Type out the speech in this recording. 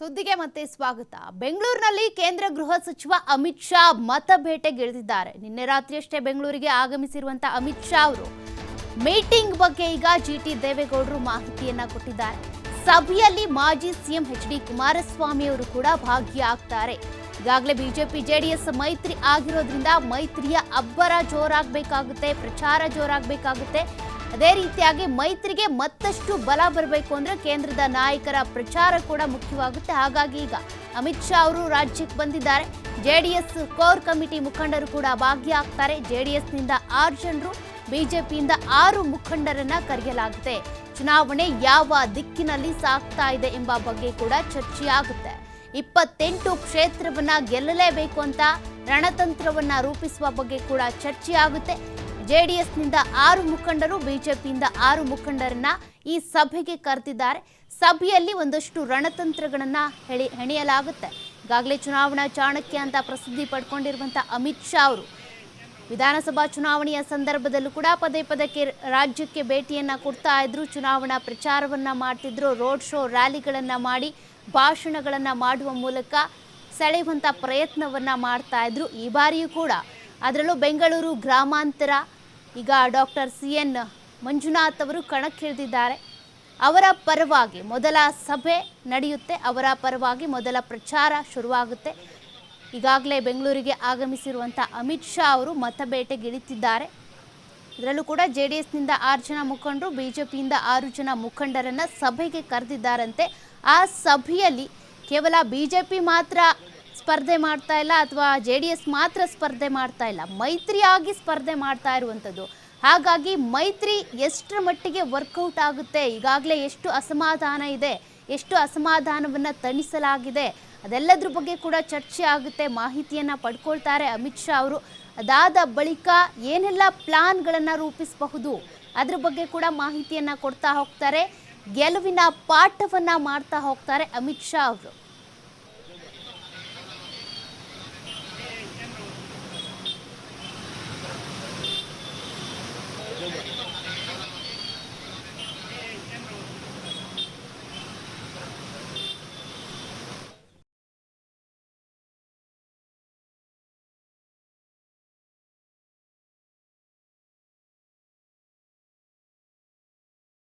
ಸುದ್ದಿಗೆ ಮತ್ತೆ ಸ್ವಾಗತ. ಬೆಂಗಳೂರಿನಲ್ಲಿ ಕೇಂದ್ರ ಗೃಹ ಸಚಿವ ಅಮಿತ್ ಶಾ ಮತ ಭೇಟೆಗಿಳಿದಿದ್ದಾರೆ. ನಿನ್ನೆ ರಾತ್ರಿಯಷ್ಟೇ ಬೆಂಗಳೂರಿಗೆ ಆಗಮಿಸಿರುವಂತಹ ಅಮಿತ್ ಶಾ ಅವರು ಮೀಟಿಂಗ್ ಬಗ್ಗೆ ಈಗ ಜಿ ಟಿ ದೇವೇಗೌಡರು ಮಾಹಿತಿಯನ್ನ ಕೊಟ್ಟಿದ್ದಾರೆ. ಸಭೆಯಲ್ಲಿ ಮಾಜಿ ಸಿಎಂ ಎಚ್ ಡಿ ಕುಮಾರಸ್ವಾಮಿ ಅವರು ಕೂಡ ಭಾಗಿಯಾಗ್ತಾರೆ. ಈಗಾಗಲೇ ಬಿಜೆಪಿ, ಜೆಡಿಎಸ್ ಮೈತ್ರಿ ಆಗಿರೋದ್ರಿಂದ ಮೈತ್ರಿಯ ಅಬ್ಬರ ಜೋರಾಗಬೇಕಾಗುತ್ತೆ, ಪ್ರಚಾರ ಜೋರಾಗಬೇಕಾಗುತ್ತೆ. ಅದೇ ರೀತಿಯಾಗಿ ಮೈತ್ರಿಗೆ ಮತ್ತಷ್ಟು ಬಲ ಬರಬೇಕು ಅಂದ್ರೆ ಕೇಂದ್ರದ ನಾಯಕರ ಪ್ರಚಾರ ಕೂಡ ಮುಖ್ಯವಾಗುತ್ತೆ. ಹಾಗಾಗಿ ಈಗ ಅಮಿತ್ ಶಾ ಅವರು ರಾಜ್ಯಕ್ಕೆ ಬಂದಿದ್ದಾರೆ. ಜೆಡಿಎಸ್ ಕೋರ್ ಕಮಿಟಿ ಮುಖಂಡರು ಕೂಡ ಭಾಗಿಯಾಗ್ತಾರೆ. ಎಸ್ನಿಂದ ಆರು ಜನರು, ಬಿಜೆಪಿಯಿಂದ ಆರು ಮುಖಂಡರನ್ನ ಕರೆಯಲಾಗುತ್ತೆ. ಚುನಾವಣೆ ಯಾವ ದಿಕ್ಕಿನಲ್ಲಿ ಸಾಗ್ತಾ ಇದೆ ಎಂಬ ಬಗ್ಗೆ ಕೂಡ ಚರ್ಚೆಯಾಗುತ್ತೆ. ಇಪ್ಪತ್ತೆಂಟು ಕ್ಷೇತ್ರವನ್ನ ಗೆಲ್ಲಲೇಬೇಕು ಅಂತ ರಣತಂತ್ರವನ್ನ ರೂಪಿಸುವ ಬಗ್ಗೆ ಕೂಡ ಚರ್ಚೆಯಾಗುತ್ತೆ. ಜೆಡಿಎಸ್ನಿಂದ ಆರು ಮುಖಂಡರು, ಬಿಜೆಪಿಯಿಂದ ಆರು ಮುಖಂಡರನ್ನ ಈ ಸಭೆಗೆ ಕರೆದಿದ್ದಾರೆ. ಸಭೆಯಲ್ಲಿ ಒಂದಷ್ಟು ರಣತಂತ್ರಗಳನ್ನ ಹೆಳಿ, ಹೆಣೆಯಲಾಗುತ್ತೆ. ಈಗಾಗಲೇ ಚುನಾವಣಾ ಚಾಣಕ್ಯ ಅಂತ ಪ್ರಸಿದ್ಧಿ ಪಡ್ಕೊಂಡಿರುವಂಥ ಅಮಿತ್ ಶಾ ಅವರು ವಿಧಾನಸಭಾ ಚುನಾವಣೆಯ ಸಂದರ್ಭದಲ್ಲೂ ಕೂಡ ಪದೇ ಪದಕ್ಕೆ ರಾಜ್ಯಕ್ಕೆ ಭೇಟಿಯನ್ನ ಕೊಡ್ತಾ ಇದ್ರು. ಚುನಾವಣಾ ಪ್ರಚಾರವನ್ನ ಮಾಡ್ತಿದ್ರು. ರೋಡ್ ಶೋ ರ್ಯಾಲಿಗಳನ್ನ ಮಾಡಿ, ಭಾಷಣಗಳನ್ನ ಮಾಡುವ ಮೂಲಕ ಸೆಳೆಯುವಂಥ ಪ್ರಯತ್ನವನ್ನ ಮಾಡ್ತಾ ಇದ್ರು. ಈ ಬಾರಿಯೂ ಕೂಡ. ಅದರಲ್ಲೂ ಬೆಂಗಳೂರು ಗ್ರಾಮಾಂತರ ಈಗ ಡಾಕ್ಟರ್ ಸಿ ಎನ್ ಮಂಜುನಾಥ್ ಅವರು ಕಣಕ್ಕಿಳಿದಿದ್ದಾರೆ. ಅವರ ಪರವಾಗಿ ಮೊದಲ ಸಭೆ ನಡೆಯುತ್ತೆ. ಅವರ ಪರವಾಗಿ ಮೊದಲ ಪ್ರಚಾರ ಶುರುವಾಗುತ್ತೆ. ಈಗಾಗಲೇ ಬೆಂಗಳೂರಿಗೆ ಆಗಮಿಸಿರುವಂಥ ಅಮಿತ್ ಶಾ ಅವರು ಮತಬೇಟೆಗಿಳಿತಿದ್ದಾರೆ. ಇದರಲ್ಲೂ ಕೂಡ ಜೆ ಡಿ ಎಸ್ನಿಂದ ಆರು ಜನ ಮುಖಂಡರು ಬಿ ಜೆ ಪಿಯಿಂದ ಆರು ಜನ ಮುಖಂಡರನ್ನು ಸಭೆಗೆ ಕರೆದಿದ್ದಾರಂತೆ. ಆ ಸಭೆಯಲ್ಲಿ ಕೇವಲ ಬಿ ಮಾತ್ರ ಸ್ಪರ್ಧೆ ಮಾಡ್ತಾ ಇಲ್ಲ ಅಥವಾ ಜೆ ಡಿ ಎಸ್ ಮಾತ್ರ ಸ್ಪರ್ಧೆ ಮಾಡ್ತಾ ಇಲ್ಲ, ಮೈತ್ರಿಯಾಗಿ ಸ್ಪರ್ಧೆ ಮಾಡ್ತಾ ಇರುವಂಥದ್ದು. ಹಾಗಾಗಿ ಮೈತ್ರಿ ಎಷ್ಟರ ಮಟ್ಟಿಗೆ ವರ್ಕೌಟ್ ಆಗುತ್ತೆ, ಈಗಾಗಲೇ ಎಷ್ಟು ಅಸಮಾಧಾನ ಇದೆ, ಎಷ್ಟು ಅಸಮಾಧಾನವನ್ನು ತಣಿಸಲಾಗಿದೆ, ಅದೆಲ್ಲದ್ರ ಬಗ್ಗೆ ಕೂಡ ಚರ್ಚೆ ಆಗುತ್ತೆ, ಮಾಹಿತಿಯನ್ನು ಪಡ್ಕೊಳ್ತಾರೆ ಅಮಿತ್ ಶಾ ಅವರು. ಅದಾದ ಬಳಿಕ ಏನೆಲ್ಲ ಪ್ಲಾನ್ಗಳನ್ನು ರೂಪಿಸಬಹುದು, ಅದ್ರ ಬಗ್ಗೆ ಕೂಡ ಮಾಹಿತಿಯನ್ನು ಕೊಡ್ತಾ ಹೋಗ್ತಾರೆ, ಗೆಲುವಿನ ಪಾಠವನ್ನು ಮಾಡ್ತಾ ಹೋಗ್ತಾರೆ ಅಮಿತ್ ಶಾ ಅವರು.